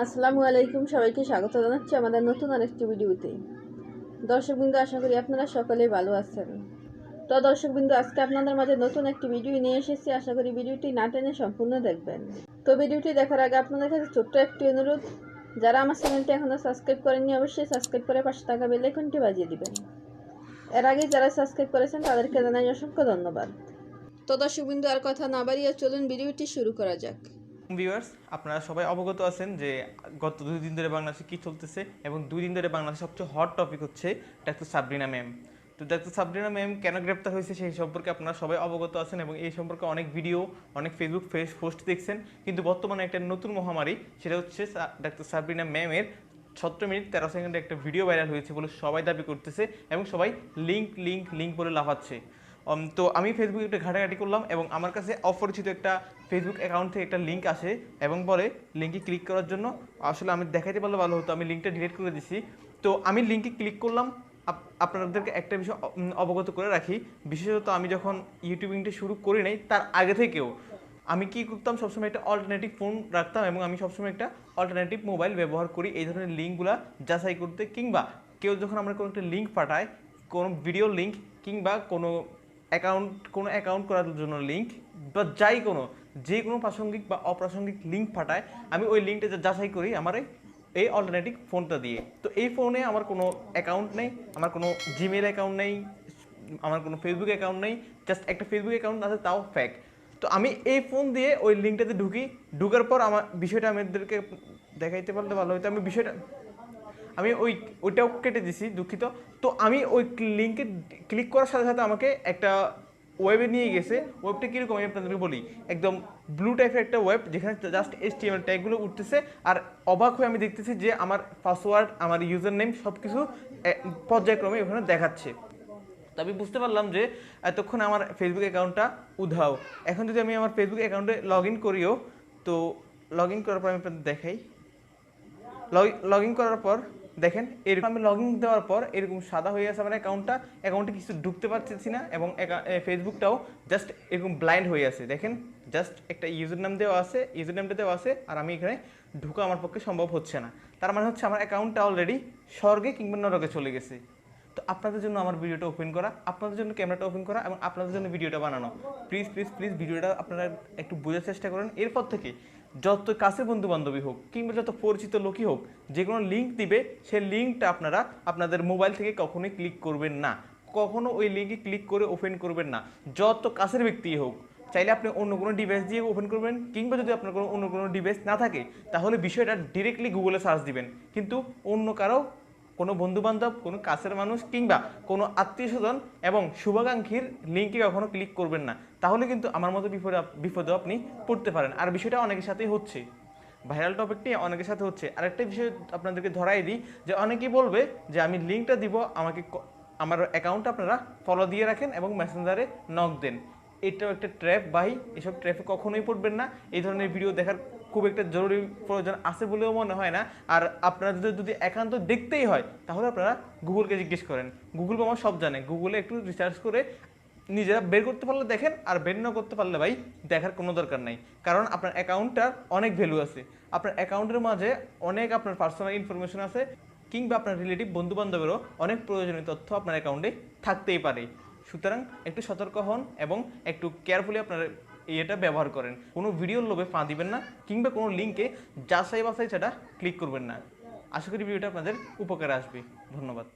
আসসালামু আলাইকুম, সবাইকে স্বাগত জানাচ্ছি আমাদের নতুন আরেকটি ভিডিওতে। দর্শকবৃন্দ, আশা করি আপনারা সকলেই ভালো আছেন। তো দর্শকবৃন্দ, আজকে আপনাদের মাঝে নতুন একটি ভিডিও নিয়ে এসেছি। আশা করি ভিডিওটি না টেনে সম্পূর্ণ দেখবেন। তো ভিডিওটি দেখার আগে আপনাদের কাছে ছোট্ট একটি অনুরোধ, যারা আমার চ্যানেলটি এখনও সাবস্ক্রাইব করেননি, অবশ্যই সাবস্ক্রাইব করে পাশে থাকা বেল আইকনটি বাজিয়ে দিবেন। এর আগে যারা সাবস্ক্রাইব করেছেন, তাদেরকে জানাই অসংখ্য ধন্যবাদ। তো দর্শকবৃন্দ, আর কথা না বাড়িয়ে চলুন ভিডিওটি শুরু করা যাক। ভিউয়ার্স, আপনারা সবাই অবগত আছেন যে গত দুই দিন ধরে বাংলাদেশে কী চলতেছে এবং দুই দিন ধরে বাংলাদেশে সবচেয়ে হট টপিক হচ্ছে ডাক্তার সাবরিনা ম্যাম তো ডাক্তার সাবরিনা ম্যাম কেন গ্রেপ্তার হয়েছে সেই সম্পর্কে আপনারা সবাই অবগত আছেন এবং এই সম্পর্কে অনেক ভিডিও অনেক ফেসবুক ফেস পোস্ট দেখছেন। কিন্তু বর্তমানে একটা নতুন মহামারী, সেটা হচ্ছে ডাক্তার সাবরিনা ম্যামের সতেরো মিনিট তেরো সেকেন্ডে একটা ভিডিও ভাইরাল হয়েছে বলে সবাই দাবি করতেছে এবং সবাই লিঙ্ক লিঙ্ক লিঙ্ক বলে লাফাচ্ছে। তো আমি ফেসবুকে একটা ঘাটাঘাটি করলাম এবং আমার কাছে অপরিচিত একটা ফেসবুক অ্যাকাউন্ট থেকে একটা লিঙ্ক আসে এবং বলে লিঙ্কে ক্লিক করার জন্য আসলে আমি দেখাইতে পারলে ভালো হতো। আমি লিঙ্কটা ডিলিট করে দিছি। তো আমি লিঙ্কে ক্লিক করলাম, আপ- আপনাদেরকে একটা বিষয় অবগত করে রাখি। বিশেষত আমি যখন ইউটিউবিংটা শুরু করি নাই, তার আগে থেকেও আমি কি করতাম, সবসময় একটা অল্টারনেটিভ ফোন রাখতাম এবং আমি সবসময় একটা অল্টারনেটিভ মোবাইল ব্যবহার করি। এই ধরনের লিঙ্কগুলা যাচাই করতে কিংবা কেউ যখন আমরা কোনো একটা লিঙ্ক পাঠায়, কোনো ভিডিও লিঙ্ক কিংবা কোনো অ্যাকাউন্ট কোনো অ্যাকাউন্ট করার জন্য লিঙ্ক বা যাই কোনো, যে কোনো প্রাসঙ্গিক বা অপ্রাসঙ্গিক লিঙ্ক পাঠায়, আমি ওই লিঙ্কটা যাচাই করি আমার এই- অল্টারনেটিভ ফোনটা দিয়ে। তো এই ফোনে আমার কোনো অ্যাকাউন্ট নেই, আমার কোনো জিমেল অ্যাকাউন্ট নেই, আমার কোনো ফেসবুক অ্যাকাউন্ট নেই জাস্ট একটা ফেসবুক অ্যাকাউন্ট আছে, তাও ফ্যাক তো আমি এই ফোন দিয়ে ওই লিঙ্কটাতে ঢুকি, ঢুকার পর আমার বিষয়টা আমাদেরকে দেখাইতে পারলে ভালো হতো আমি বিষয়টা আমি ওই, ওইটাও কেটে দিছি, দুঃখিত। তো আমি ওই লিঙ্কে ক্লিক করার সাথে সাথে আমাকে একটা ওয়েবে নিয়ে গেছে। ওয়েবটা কীরকম আমি আপনাদেরকে বলি। একদম ব্লু টাইপের একটা ওয়েব যেখানে জাস্ট এস এম ট্যাগুলো উঠতেছে। আর অবাক হয়ে আমি দেখতেছি যে আমার পাসওয়ার্ড আমার ইউজার নেম সব কিছু পর্যায়ক্রমে ওখানে দেখাচ্ছে। তো আমি বুঝতে পারলাম যে এতক্ষণ আমার ফেসবুক অ্যাকাউন্টটা উধাও। এখন যদি আমি আমার ফেসবুক অ্যাকাউন্টে লগ ইন করিও, তো লগ ইন করার পর আমি আপনাদের দেখাই। লগ ইন করার পর দেখেন, এরকম আমি লগ ইন দেওয়ার পর এরকম সাদা হয়ে গেছে আমার অ্যাকাউন্টটা অ্যাকাউন্টে কিছু ঢুকতে পারতেছি না এবং ফেসবুকটাও জাস্ট এরকম ব্লাইন্ড হয়ে আছে। দেখেন জাস্ট একটা ইউজার নাম দেওয়া আছে ইউজার নামটা দেওয়া আছে, আর আমি এখানে ঢুকা আমার পক্ষে সম্ভব হচ্ছে না। তার মানে হচ্ছে আমার অ্যাকাউন্টটা অলরেডি স্বর্গে কিংবা নরকে চলে গেছে। তো আপনাদের জন্য আমার ভিডিওটা ওপেন করা, আপনাদের জন্য ক্যামেরাটা ওপেন করা এবং আপনাদের জন্য ভিডিওটা বানানো। প্লিজ প্লিজ প্লিজ ভিডিওটা আপনারা একটু বোঝার চেষ্টা করেন। এরপর থেকে যত কাছে বন্ধু বান্ধবী হোক কিংবা যত পরিচিত লোকই হোক, যে কোনো লিঙ্ক দিবে সেই লিঙ্কটা আপনারা আপনাদের মোবাইল থেকে কখনোই ক্লিক করবেন না। কখনো ওই লিঙ্কে ক্লিক করে ওপেন করবেন না। যত কাছের ব্যক্তি হোক, চাইলে আপনি অন্য কোনো ডিভাইস দিয়ে ওপেন করবেন, কিংবা যদি আপনার কোনো অন্য কোনো ডিভাইস না থাকে, তাহলে বিষয়টা ডিরেক্টলি গুগলে সার্চ দিবেন। কিন্তু অন্য কারও কোনো বন্ধু বান্ধব কোনো কাছের মানুষ কিংবা কোনো আত্মীয় স্বজন এবং শুভাকাঙ্ক্ষীর লিঙ্কে কখনো ক্লিক করবেন না। তাহলে কিন্তু আমার মতো বিপদে আপ- বিপদে আপনি পড়তে পারেন। আর বিষয়টা অনেকের সাথেই হচ্ছে। ভাইরাল টপিকটি অনেকের সাথে হচ্ছে। আরেকটা বিষয় আপনাদেরকে ধরাই দিই যে অনেকেই বলবে যে আমি লিঙ্কটা দিব, আমাকে আমার অ্যাকাউন্ট আপনারা ফলো দিয়ে রাখেন এবং মেসেঞ্জারে নক দেন। এটাও একটা ট্র্যাপ ভাই। এসব ট্র্যাপে কখনোই পড়বেন না। এই ধরনের ভিডিও দেখার খুব একটা জরুরি প্রয়োজন আছে বলেও মনে হয় না। আর আপনারা যদি যদি একান্ত দেখতেই হয়, তাহলে আপনারা গুগলকে জিজ্ঞেস করেন। গুগল আমার সব জানে। গুগলে একটু রিসার্চ করে নিজেরা বের করতে পারলে দেখেন, আর বের না করতে পারলে ভাই দেখার কোনো দরকার নাই। কারণ আপনার অ্যাকাউন্টটার অনেক ভ্যালু আছে। আপনার অ্যাকাউন্টের মাঝে অনেক আপনার পার্সোনাল ইনফরমেশন আছে, কিংবা আপনার রিলেটিভ বন্ধু বান্ধবেরও অনেক প্রয়োজনীয় তথ্য আপনার অ্যাকাউন্টে থাকতেই পারে। সুতরাং একটু সতর্ক হন এবং একটু কেয়ারফুলি আপনার এটা ব্যবহার করেন। কোনো ভিডিওর লোভে ফাঁ দিবেন না, কিংবা কোনো লিঙ্কে যাচাই বাছাই সেটা ক্লিক করবেন না। আশা করি ভিডিওটা আপনাদের উপকারে আসবে। ধন্যবাদ।